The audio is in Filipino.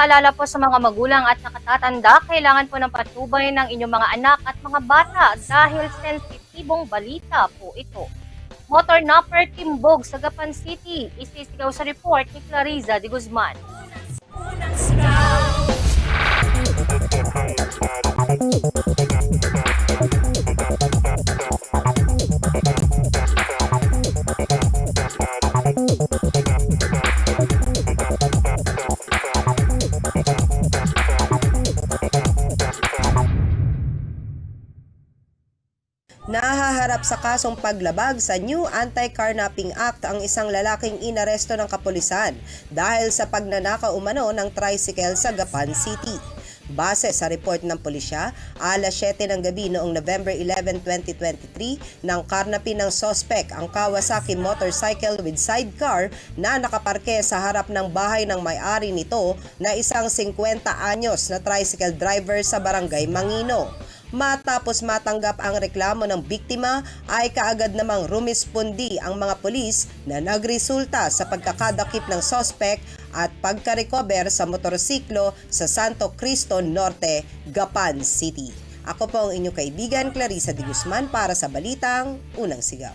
paalala po sa mga magulang at nakatatanda, kailangan po ng patubay ng inyong mga anak at mga bata dahil sensitibong balita po ito. Motor napper timbog sa Gapan City, isisigaw sa report ni Clariza de Guzman. Nahaharap sa kasong paglabag sa New Anti-Carnapping Act ang isang lalaking inaresto ng kapulisan dahil sa pagnanakaw umano ng tricycle sa Gapan City. Base sa report ng pulisya, alas 7 ng gabi noong November 11, 2023, nang karnapin ng sospek ang Kawasaki motorcycle with sidecar na nakaparke sa harap ng bahay ng may-ari nito na isang 50 anyos na tricycle driver sa barangay Mangino. Matapos matanggap ang reklamo ng biktima ay kaagad namang rumispondi ang mga pulis na nagresulta sa pagkakadakip ng sospek at pagka-recover sa motorsiklo sa Santo Cristo Norte, Gapan City. Ako po ang inyong kaibigan Clarissa de Guzman para sa Balitang Unang Sigaw.